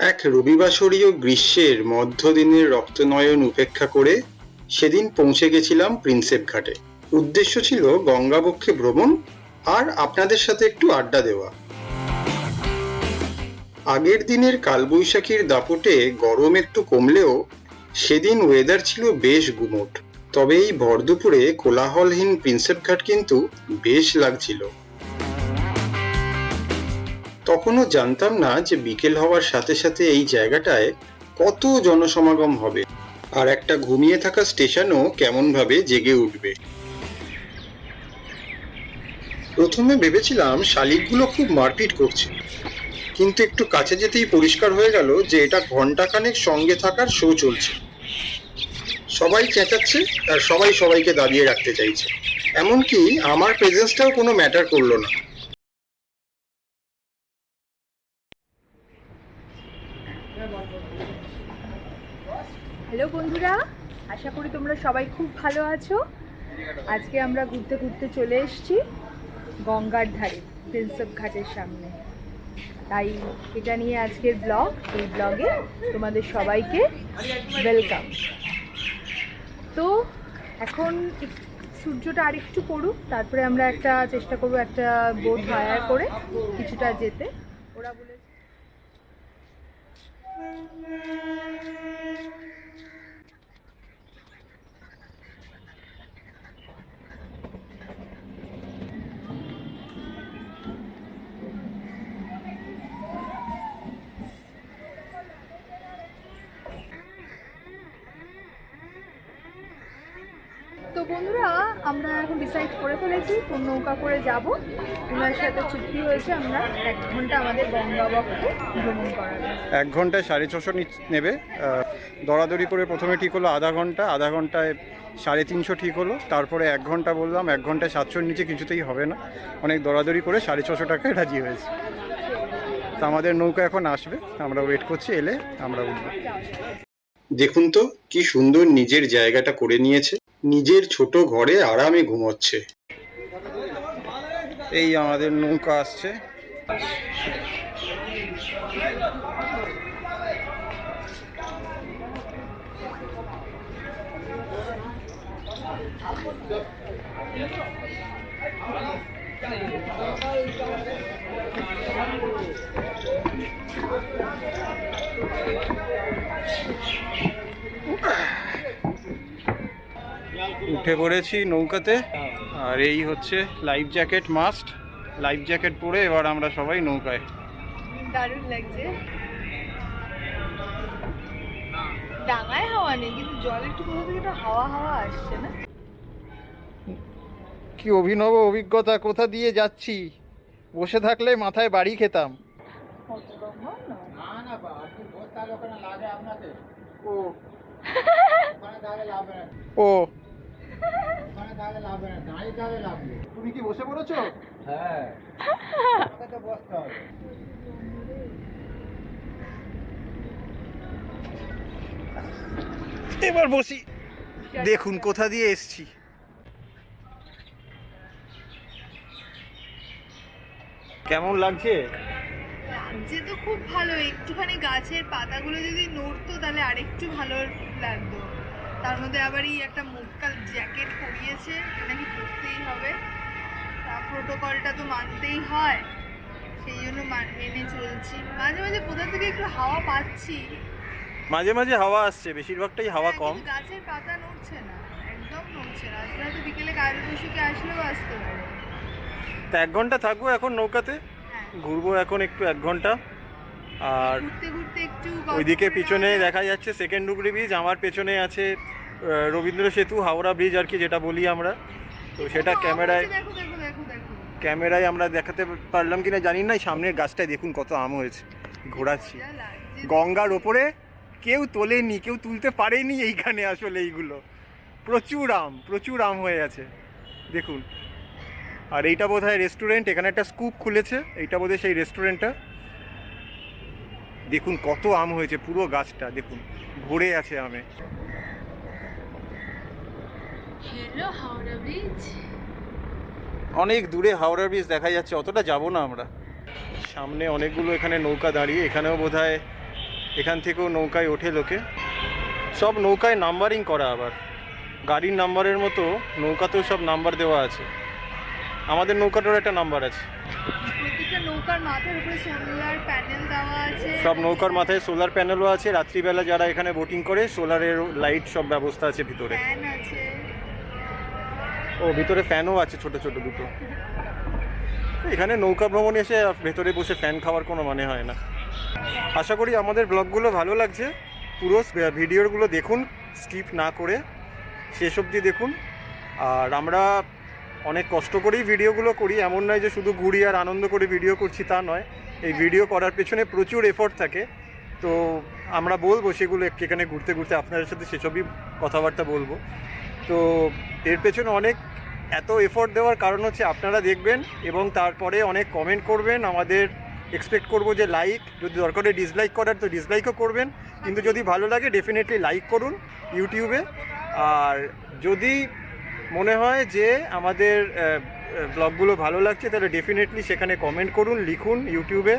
এক রবিবাসরীয় গ্রীষ্মের মধ্যদিনের রক্তনয়ন উপেক্ষা করে সেদিন পৌঁছে গেছিলাম প্রিন্সেপ ঘাটে। উদ্দেশ্য ছিল গঙ্গাবক্ষে ভ্রমণ আর আপনাদের সাথে একটু আড্ডা দেওয়া। আগের দিনের কালবৈশাখীর দাপটে গরম একটু কমলেও সেদিন ওয়েদার ছিল বেশ গুমোট। তবে এই ভরদুপুরে কোলাহলহীন প্রিন্সেপ ঘাট কিন্তু বেশ লাগছিল। তখনও জানতাম না যে বিকেল হওয়ার সাথে সাথে এই জায়গাটায় কত জনসমাগম হবে। আর একটা ঘুমিয়ে থাকা স্টেশনও কেমনভাবে জেগে উঠবে। প্রথমে ভেবেছিলাম শালিকগুলো খুব মারপিট করছে। কিন্তু একটু কাছে যেতেই পরিষ্কার হয়ে গেল যে এটা ঘন্টাখানেক সঙ্গে থাকার শো চলছে। সবাই চেঁচাচ্ছে আর সবাই সবাইকে দাঁড়িয়ে রাখতে চাইছে। এমনকি আমার প্রেজেন্সটাও কোনো ম্যাটার করল না। হ্যালো বন্ধুরা, আশা করি তোমরা সবাই খুব ভালো আছো। আজকে আমরা ঘুরতে ঘুরতে চলে এসেছি গঙ্গার ধারে প্রিন্সেপ ঘাটের সামনে। তাই এটা নিয়ে আজকের ব্লগ এই ব্লগে তোমাদের সবাইকে ওয়েলকাম তো এখন সূর্যটা আরেকটু পড়ুক, তারপরে আমরা একটা চেষ্টা করব একটা বোট হায়ার করে কিছুটা যেতে। ওরা বলে তো বন্ধুরা আমরা এখন ডিসাইড করে ফেলেছি কোন নৌকা করে যাব। ওনার সাথে চুক্তি হয়েছে আমরা এক ঘণ্টা আমাদের গঙ্গাবক্ষে ভ্রমণ করার। এক ঘন্টায় সাড়ে ছশো নেবে। দরাদরি করে প্রথমে ঠিক হলো আধা ঘণ্টা আধা ঘন্টায় সাড়ে তিনশো ঠিক হলো। তারপরে এক ঘণ্টা বললাম এক ঘন্টায় সাতশোর নিচে কিছুতেই হবে না। অনেক দরাদরি করে সাড়ে ছশো টাকায় রাজি হয়েছে। তা আমাদের নৌকা এখন আসবে আমরা ওয়েট করছি এলে আমরা উঠবো। দেখুন তো কি সুন্দর নিজের জায়গাটা করে নিয়েছে। নিজের ছোট ঘরে আরামে ঘুমোচ্ছে। এই আমাদের নৌকা আসছে। উঠে পড়েছি নৌকাতে। আর এই হচ্ছে life jacket must life jacket পরে এবার আমরা সবাই নৌকায়। দারুণ লাগছে। ডাঙায় হাওয়া নেই কিন্তু জল একটু কোথা থেকে একটা হাওয়া হাওয়া আসছে না? কি অভিনব অভিজ্ঞতা কোথা দিয়ে যাচ্ছি? বসে থাকলে মাথায় বাড়ি খেতাম। ও তুমি কি বসে পড়েছো? এবার বসি। দেখুন কোথা দিয়ে এসছি। কেমন লাগছে? লাগছে তো খুব ভালো। একটুখানি গাছের পাতাগুলো যদি নড়তো তাহলে আরেকটু ভালো লাগতো। তার মধ্যে আবার এই একটা মুখকাল জ্যাকেট পরিয়েছে এটা নাকি পরতেই হবে। তা প্রোটোকলটা তো মানতেই হয় সেই জন্য মান- চলছি। মাঝে মাঝে কোথা থেকে একটু হাওয়া পাচ্ছি। মাঝে মাঝে হাওয়া আসছে বেশিরভাগটাই হাওয়া হ্যাঁ, কম। গাছের পাতা নড়ছে না একদম নড়ছে না। আজকে হয়তো বিকেলে কালবৈশাখী আসলেও আসতে পারে। তা এক ঘণ্টা থাকব এখন নৌকাতে? হ্যাঁ। ঘুরবো এখন একটু এক ঘণ্টা। আর ওইদিকে পিছনে দেখা যাচ্ছে সেকেন্ড ডুগরি ব্রিজ আমার পেছনে আছে রবীন্দ্র সেতু হাওড়া ব্রিজ আর কি যেটা বলি আমরা। তো সেটা ক্যামেরায় ক্যামেরায় আমরা দেখাতে পারলাম কিনা জানি না সামনের গাছটায় দেখুন কত আম হয়েছে। ঘোরাচ্ছি। গঙ্গার ওপরে কেউ তোলেনি কেউ তুলতে পারেনি এইখানে আসলে এইগুলো। প্রচুর আম প্রচুর আম হয়ে আছে। দেখুন। আর এইটা বোধ হয় রেস্টুরেন্ট এখানে একটা স্কুপ খুলেছে এইটা বোধ সেই রেস্টুরেন্টটা দেখুন কত আম হয়েছে পুরো গাছটা দেখুন ভরে আছে আমে। অনেক দূরে হাওড়া ব্রিজ দেখা যাচ্ছে অতটা যাব না আমরা। সামনে অনেকগুলো এখানে নৌকা দাঁড়িয়ে এখানেও বোধ হয় এখান থেকেও নৌকায় ওঠে লোকে। সব নৌকায় নাম্বারিং করা আবার। গাড়ির নাম্বারের মতো নৌকাতেও সব নাম্বার দেওয়া আছে। আমাদের নৌকাটারও একটা নাম্বার আছে। প্রত্যেকটা নৌকার মাথার উপরে সোলার প্যানেল দেওয়া আছে। সব নৌকার মাথায় সোলার প্যানেলও আছে। রাত্রিবেলা যারা এখানে বোটিং করে সোলারের লাইট সব ব্যবস্থা আছে ভিতরে। ফ্যান আছে। ও ভিতরে ফ্যানও আছে ছোট ছোট দুটো। এখানে নৌকা ভ্রমণ এসে ভেতরে বসে ফ্যান খাওয়ার কোনো মানে হয় না। আশা করি আমাদের ব্লগগুলো ভালো লাগছে। পুরো ভিডিওগুলো দেখুন স্কিপ না করে শেষ অবধি দেখুন। আর আমরা অনেক কষ্ট করেই ভিডিওগুলো করি। এমন নয় যে শুধু ঘুরি আর আনন্দ করে ভিডিও করছি, তা নয়। এই ভিডিও করার পেছনে প্রচুর এফোর্ট থাকে। তো আমরা বলব সেগুলো এখানে ঘুরতে ঘুরতে আপনাদের সাথে সেসবই কথাবার্তা বলব। তো এর পেছনে অনেক এত এফোর্ট দেওয়ার কারণ হচ্ছে আপনারা দেখবেন এবং তারপরে অনেক কমেন্ট করবেন। আমাদের এক্সপেক্ট করব যে লাইক যদি দরকারে ডিসলাইক করার, তো ডিসলাইকও করবেন। কিন্তু যদি ভালো লাগে ডেফিনেটলি লাইক করুন ইউটিউবে। আর যদি মনে হয় যে আমাদের ব্লগগুলো ভালো লাগছে, তাহলে ডেফিনেটলি সেখানে কমেন্ট করুন, লিখুন ইউটিউবে,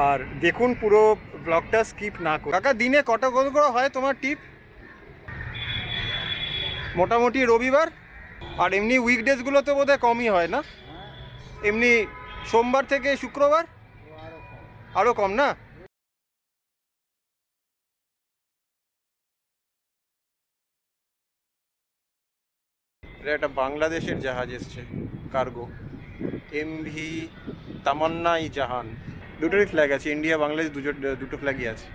আর দেখুন পুরো ব্লগটা স্কিপ না করুন কাকা, দিনে কত গোল করে হয় তোমার টিপ মোটামুটি রবিবার? আর এমনি উইকডেজগুলো তো বোধহয় কমই হয় না? এমনি সোমবার থেকে শুক্রবার? আরও কম না? এটা একটা বাংলাদেশের জাহাজ এসছে কার্গো এমভি তামান্নাই জাহান। দুটোরই ফ্ল্যাগ আছে ইন্ডিয়া বাংলাদেশ দুটো দুটো ফ্ল্যাগই আছে।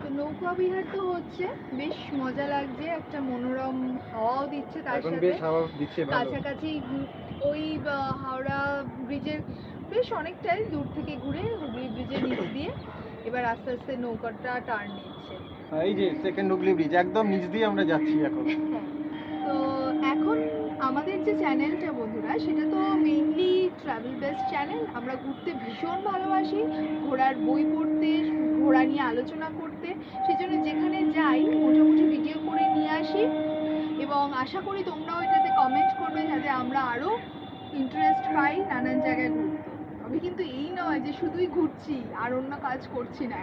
তো নৌকা তো হচ্ছে বেশ মজা লাগছে একটা মনোরম হাওয়াও দিচ্ছে তার সাথে। দিচ্ছে কাছাকাছি ওই বা, হাওড়া ব্রিজের বেশ অনেকটাই দূর থেকে ঘুরে হুগলি ব্রিজের নিচ দিয়ে। এবার আস্তে আস্তে নৌকাটা টার্ন নিচ্ছে। হ্যাঁ, এই যে সেকেন্ড হুগলি ব্রিজ একদম নিচ দিয়ে আমরা যাচ্ছি এখন। তো এখন আমাদের যে চ্যানেলটা বন্ধুরা সেটা তো মেইনলি ট্রাভেল বেস্ট চ্যানেল আমরা ঘুরতে ভীষণ ভালোবাসি ঘোরার বই পড়তে ঘোরা নিয়ে আলোচনা করতে। সেই জন্য যেখানে যাই মোটামুটি ভিডিও করে নিয়ে আসি। এবং আশা করি তোমরাও এটাতে কমেন্ট করবে যাতে আমরা আরও ইন্টারেস্ট পাই নানান জায়গায় ঘুরতে। তবে কিন্তু এই নয় যে শুধুই ঘুরছি আর অন্য কাজ করছি না।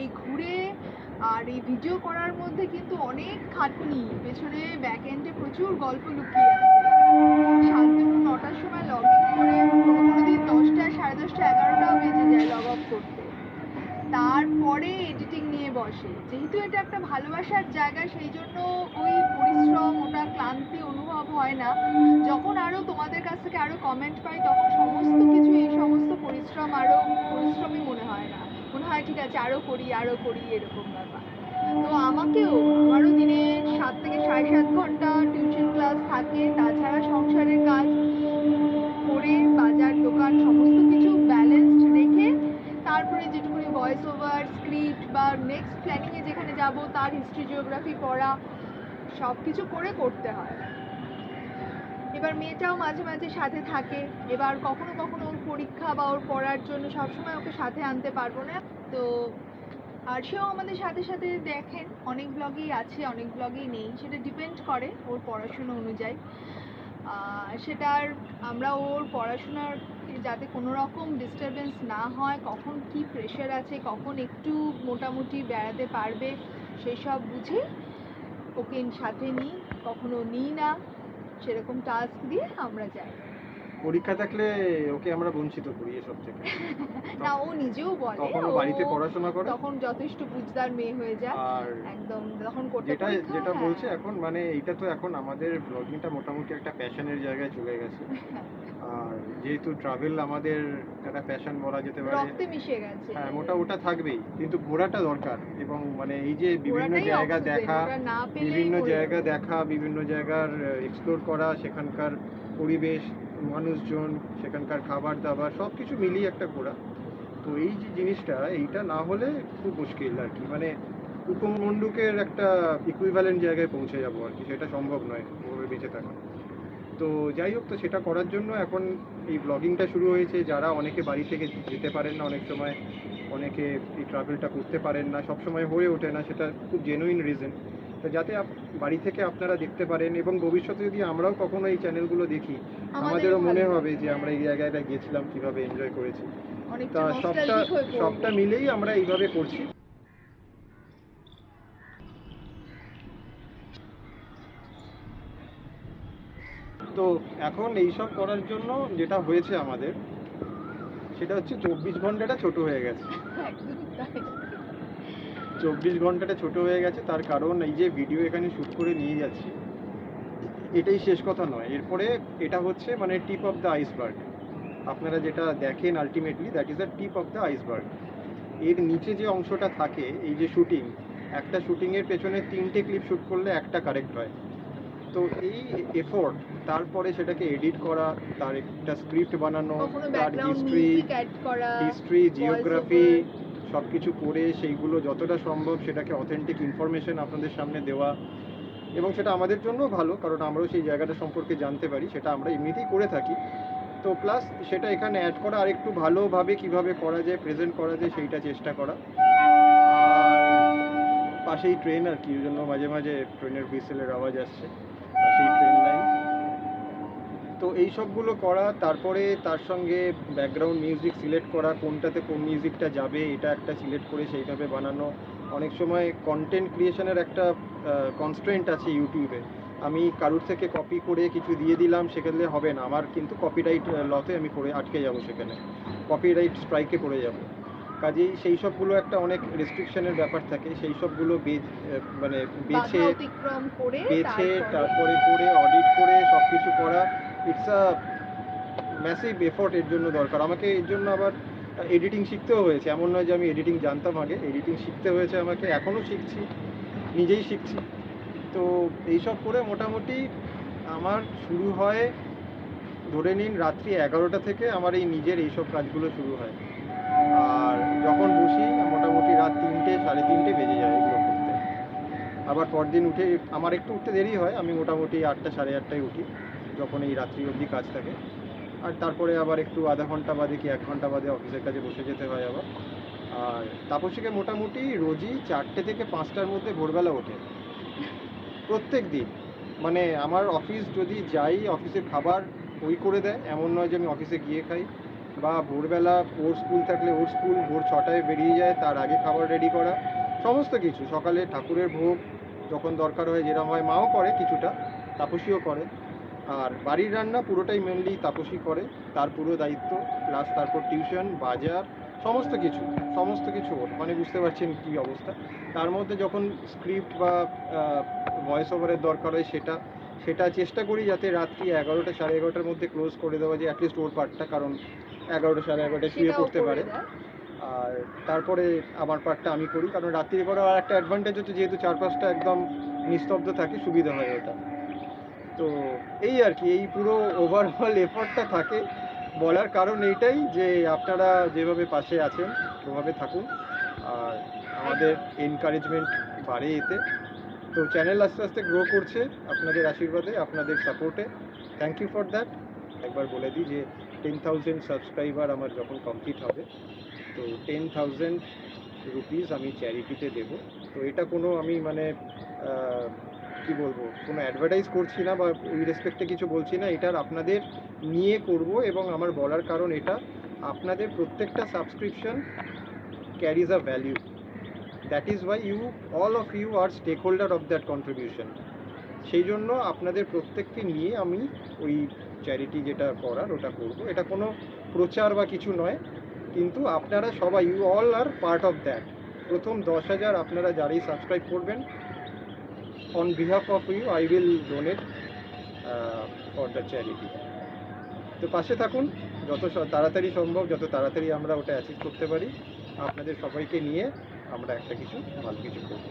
এই ঘুরে আর এই ভিডিও করার মধ্যে কিন্তু অনেক খাটনি। পেছনে ব্যাক এন্ডে প্রচুর গল্প লুকিয়ে আছে। সাত নটার সময় লগ ইন করে কোনো কোনো দিন দশটা, সাড়ে দশটা এগারোটাও বেজে যায়। তারপরে এডিটিং নিয়ে বসে। যেহেতু এটা একটা ভালোবাসার জায়গা, সেই জন্য ওই পরিশ্রম, ওটা ক্লান্তি অনুভব হয় না। যখন আরও তোমাদের কাছ থেকে আরও কমেন্ট পাই, তখন সমস্ত কিছু, এই সমস্ত পরিশ্রম আরও পরিশ্রমই মনে হয় না। মনে হয়, ঠিক আছে আরও করি আরও করি, এরকম ব্যাপার। তো আমাকেও, আমারও দিনে সাত থেকে সাড়ে সাত ঘণ্টা টিউশন ক্লাস থাকে। তাছাড়া সংসারের কাজ করে বাজার, দোকান, সমস্ত কিছু ব্যালেন্সড তারপরে যেটুকুনি ভয়েস ওভার স্ক্রিপ্ট বা নেক্সট প্ল্যানিংয়ে যেখানে যাব, তার হিস্ট্রি জিওগ্রাফি পড়া সব কিছু করে করতে হয়। এবার মেয়েটাও মাঝে মাঝে সাথে থাকে। এবার কখনো কখনো ওর পরীক্ষা বা ওর পড়ার জন্য সবসময় ওকে সাথে আনতে পারব না। তো, আর সেও আমাদের সাথে সাথে দেখেন, অনেক ব্লগেই আছে, অনেক ব্লগেই নেই। সেটা ডিপেন্ড করে ওর পড়াশুনো অনুযায়ী। সেটার আমরা ওর পড়াশোনার যাতে কোনো রকম ডিস্টারবেন্স না হয়, কখন কি প্রেশার আছে, কখন একটু মোটামুটি বেড়াতে পারবে, সেসব বুঝে ওকে সাথে নিই, কখনো নিই না, সেরকম টাস্ক দিয়ে আমরা যাই। পরীক্ষা থাকলে ওকে আমরা বঞ্চিত করি এসব থেকে। না ও নিজেও বলে তখন ও বাড়িতে পড়াশোনা করে। তখন যথেষ্ট বুঝদার মেয়ে হয়ে যায় আর একদম তখন করতে যেটা যেটা হ্যাঁ। বলছে এখন মানে এইটা তো এখন আমাদের ব্লগিংটা মোটামুটি একটা প্যাশনের জায়গায় চলে গেছে। আর যেহেতু ট্রাভেল আমাদের একটা প্যাশন বলা যেতে পারে। রক্তে মিশে গেছে। হ্যাঁ মোটা ওটা থাকবেই কিন্তু ঘোরাটা দরকার এবং মানে এই যে বিভিন্ন জায়গা দেখা ওটা বিভিন্ন জায়গা দেখা বিভিন্ন জায়গার এক্সপ্লোর করা সেখানকার পরিবেশ মানুষজন, সেখানকার খাবার দাবার সব কিছু মিলিয়ে একটা ঘোরা। তো এই যে জিনিসটা, এইটা না হলে খুব মুশকিল আর কি। মানে উপমণ্ডুকের একটা ইকুইভ্যালেন্ট জায়গায় পৌঁছে যাব আর কি। সেটা সম্ভব নয় ওভাবে বেঁচে থাকা তো যাই হোক, তো সেটা করার জন্য এখন এই ব্লগিংটা শুরু হয়েছে। যারা অনেকে বাড়ি থেকে যেতে পারেন না, অনেক সময় অনেকে এই ট্রাভেলটা করতে পারেন না সব সময় হয়ে ওঠে না, সেটা খুব জেনুইন রিজন তো যাতে আপ- বাড়ি থেকে আপনারা দেখতে পারেন এবং ভবিষ্যতে যদি আমরাও কখনো এই চ্যানেলগুলো দেখি আমাদেরও মনে হবে যে আমরা এই জায়গাটা গিয়েছিলাম কীভাবে এনজয় করেছি তা সবটা। সবটা মিলেই আমরা এইভাবে করছি তো এখন এইসব করার জন্য যেটা হয়েছে আমাদের সেটা হচ্ছে চব্বিশ ঘন্টাটা ছোট হয়ে গেছে। চব্বিশ ঘন্টাটা ছোট হয়ে গেছে তার কারণ এই যে ভিডিও এখানে শ্যুট করে নিয়ে যাচ্ছি এটাই শেষ কথা নয়। এরপরে এটা হচ্ছে মানে টিপ অফ দ্য আইসবার্গ আপনারা যেটা দেখেন ultimately that is the tip of the iceberg এর নিচে যে অংশটা থাকে এই যে শুটিং একটা শুটিংয়ের পেছনে তিনটে ক্লিপ শ্যুট করলে একটা কারেক্ট হয়। তো এই এফোর্ট তারপরে সেটাকে এডিট করা তার একটা স্ক্রিপ্ট বানানো তার হিস্ট্রি হিস্ট্রি জিওগ্রাফি। সব কিছু করে সেইগুলো যতটা সম্ভব সেটাকে অথেন্টিক ইনফরমেশন আপনাদের সামনে দেওয়া এবং সেটা আমাদের জন্য ভালো, কারণ আমরাও সেই জায়গাটা সম্পর্কে জানতে পারি, সেটা আমরা এমনিতেই করে থাকি। তো প্লাস সেটা এখানে অ্যাড করা আর একটু ভালোভাবে কীভাবে করা যায় প্রেজেন্ট করা যায়, সেইটা চেষ্টা করা। আর পাশেই ট্রেন আর কি জন্য মাঝে মাঝে ট্রেনের হুইসেলের আওয়াজ আসছে। পাশেই ট্রেন তো এই সবগুলো করা তারপরে তার সঙ্গে ব্যাকগ্রাউন্ড মিউজিক সিলেক্ট করা কোনটাতে কোন মিউজিকটা যাবে এটা একটা সিলেক্ট করে সেইভাবে বানানো। অনেক সময় কন্টেন্ট ক্রিয়েশনের একটা কনস্ট্রেন্ট আছে ইউটিউবে আমি কারুর থেকে কপি করে কিছু দিয়ে দিলাম সেখানে হবে না। আমার কিন্তু কপিরাইট লতে আমি পড়ে আটকে যাব সেখানে। কপিরাইট স্ট্রাইকে পড়ে যাব। কাজেই সেই সবগুলো একটা অনেক রেস্ট্রিকশনের ব্যাপার থাকে। সেই সবগুলো বে- মানে বেছে বেছে তারপরে তারপরে করে অডিট করে সব কিছু করা। ইটস আ ম্যাসিভ এফোর্ট এর জন্য দরকার। আমাকে এর জন্য আবার এডিটিং শিখতেও হয়েছে। এমন নয় যে আমি এডিটিং জানতাম আগে। এডিটিং শিখতে হয়েছে আমাকে। এখনও শিখছি। নিজেই শিখছি। তো এইসব করে মোটামুটি আমার শুরু হয় ধরে নিন রাত্রি এগারোটা থেকে আমার এই নিজের এইসব কাজগুলো শুরু হয়। আর যখন বসি, মোটামুটি রাত তিনটে, সাড়ে তিনটে বেজে যায় এগুলো করতে। আবার পরদিন উঠে, আমার একটু উঠতে দেরি হয়। আমি মোটামুটি আটটা, সাড়ে আটটায় উঠি। যখন এই রাত্রি অবধি কাজ থাকে। আর তারপরে আবার একটু আধা ঘণ্টা বাদে কি এক ঘণ্টা বাদে অফিসের কাজে বসে যেতে হয় আবার। আর তাপসীকে মোটামুটি রোজই চারটে থেকে পাঁচটার মধ্যে ভোরবেলা ওঠে। প্রত্যেক দিন। মানে আমার অফিস যদি যাই, অফিসের খাবার ওই করে দেয়। এমন নয় যে আমি অফিসে গিয়ে খাই। বা ভোরবেলা ওর স্কুল থাকলে ওর স্কুল, ভোর ছটায় বেরিয়ে যায়, তার আগে খাবার রেডি করা। সমস্ত কিছু। সকালে ঠাকুরের ভোগ, যখন দরকার হয় যেরকম হয় মাও করে কিছুটা, তাপসীও করে। আর বাড়ির রান্না পুরোটাই মেনলি তাপসী করে। তার পুরো দায়িত্ব প্লাস তারপর টিউশন বাজার সমস্ত কিছু সমস্ত কিছু ওর। মানে বুঝতে পারছেন কী অবস্থা? তার মধ্যে যখন স্ক্রিপ্ট বা ভয়েস ওভারের দরকার হয় সেটা সেটা চেষ্টা করি যাতে রাত্রি এগারোটা সাড়ে এগারোটার মধ্যে ক্লোজ করে দেওয়া যায় অ্যাটলিস্ট ওর পার্টটা কারণ এগারোটা সাড়ে এগারোটায় শুয়ে পড়তে পারে। আর তারপরে আমার পার্টটা আমি করি কারণ রাত্রি করে আর একটা অ্যাডভান্টেজ হচ্ছে যেহেতু চারপাশটা একদম নিস্তব্ধ থাকে সুবিধা হয় ওটা। তো এই আর কি, এই পুরো ওভারঅল এফর্টটা থাকে। বলার কারণ এইটাই যে আপনারা যেভাবে পাশে আছেন, ওভাবে থাকুন। আর আমাদের এনকারেজমেন্ট বাড়ে এতে। তো চ্যানেল আস্তে আস্তে গ্রো করছে আপনাদের আশীর্বাদে, আপনাদের সাপোর্টে থ্যাংক ইউ ফর দ্যাট একবার বলে দিই যে টেন থাউজেন্ড সাবস্ক্রাইবার আমার যখন কমপ্লিট হবে, তো টেন থাউজেন্ড রুপিস আমি চ্যারিটিতে দেব। তো এটা কোনো আমি মানে কি বলব? কোনো অ্যাডভার্টাইজ করছি না বা ওই রেসপেক্টে কিছু বলছি না এটার আপনাদের নিয়ে করব এবং আমার বলার কারণ এটা, আপনাদের প্রত্যেকটা subscription carries a value that is why you all of you are stake holder of that contribution সেই জন্য আপনাদের প্রত্যেককে নিয়ে আমি ওই চ্যারিটি যেটা করার ওটা করব। এটা কোনো প্রচার বা কিছু নয়, কিন্তু আপনারা সবাই you all are part of that প্রথম দশ হাজার আপনারা যারাই সাবস্ক্রাইব করবেন on behalf of you I will donate for the charity তো পাশে থাকুন, যত তাড়াতাড়ি সম্ভব, যত তাড়াতাড়ি আমরা ওটা অ্যাচিভ করতে পারি, আপনাদের সবাইকে নিয়ে আমরা একটা কিছু, ভালো কিছু করব।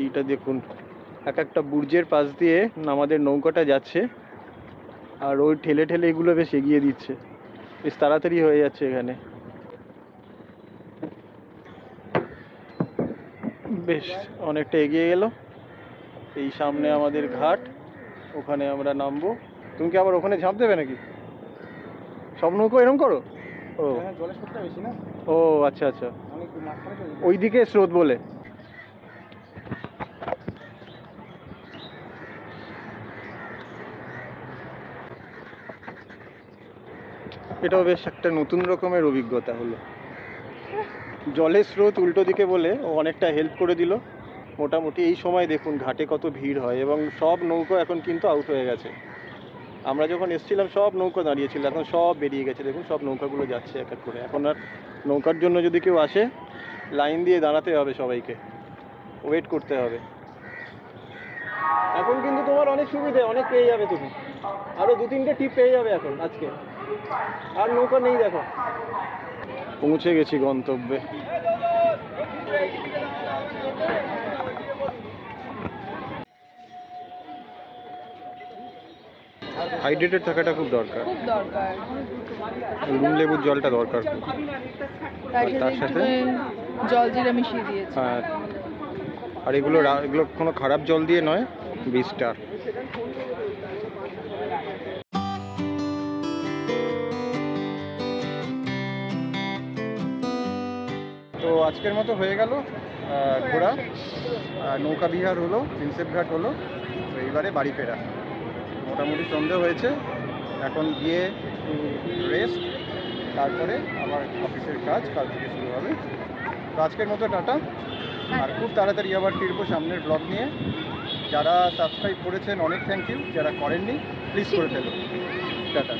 এইটা দেখুন। এক একটা বুর্জের পাশ দিয়ে আমাদের নৌকাটা যাচ্ছে। আর ওই ঠেলে ঠেলে এগুলো বেশ এগিয়ে দিচ্ছে। বেশ তাড়াতাড়ি হয়ে যাচ্ছে এখানে। বেশ অনেকটা এগিয়ে গেল। এই সামনে আমাদের ঘাট ওখানে আমরা নামবো। তুমি কি আবার ওখানে ঝাঁপ দেবে নাকি? সব নৌকো এরম করো? ও। হ্যাঁ ও আচ্ছা আচ্ছা। ওইদিকে স্রোত বলে। এটাও বেশ একটা নতুন রকমের অভিজ্ঞতা হলো। জলের স্রোত উল্টো দিকে বলে ও অনেকটা হেল্প করে দিল। মোটামুটি এই সময় দেখুন ঘাটে কত ভিড় হয় এবং সব নৌকো এখন কিন্তু আউট হয়ে গেছে। আমরা যখন এসেছিলাম সব নৌকো দাঁড়িয়েছিল এখন সব বেরিয়ে গেছে। দেখুন সব নৌকাগুলো যাচ্ছে এক এক করে। এখন আর নৌকার জন্য যদি কেউ আসে লাইন দিয়ে দাঁড়াতে হবে সবাইকে। ওয়েট করতে হবে। এখন কিন্তু তোমার অনেক সুবিধে, অনেক পেয়ে যাবে তুমি। আরও দু তিনটে টিপ পেয়ে যাবে এখন আজকে। আর নৌকা নেই দেখো। পৌঁছে গেছি গন্তব্যে। হাইড্রেটেড থাকাটা খুব দরকার। খুব দরকার। নুন লেবুর জলটা দরকার খুব। তার সাথে? জল জিরা মিশিয়ে দিয়েছি। হ্যাঁ আর এগুলো এগুলো কোনো খারাপ জল দিয়ে নয় বীজটা তো আজকের মতো হয়ে গেল ঘোরা নৌকা বিহার হলো প্রিন্সেপ ঘাট হলো, তো এইবারে বাড়ি ফেরা। মোটামুটি সন্ধে হয়েছে, এখন গিয়ে রেস্ট তারপরে আমার অফিসের কাজ, কাল থেকে শুরু হবে। তো আজকের মতো টাটা, আর খুব তাড়াতাড়ি আবার ফিরবো সামনের ব্লগ নিয়ে। যারা সাবস্ক্রাইব করেছেন, অনেক থ্যাংক ইউ যারা করেননি প্লিজ করে ফেলুন টাটা।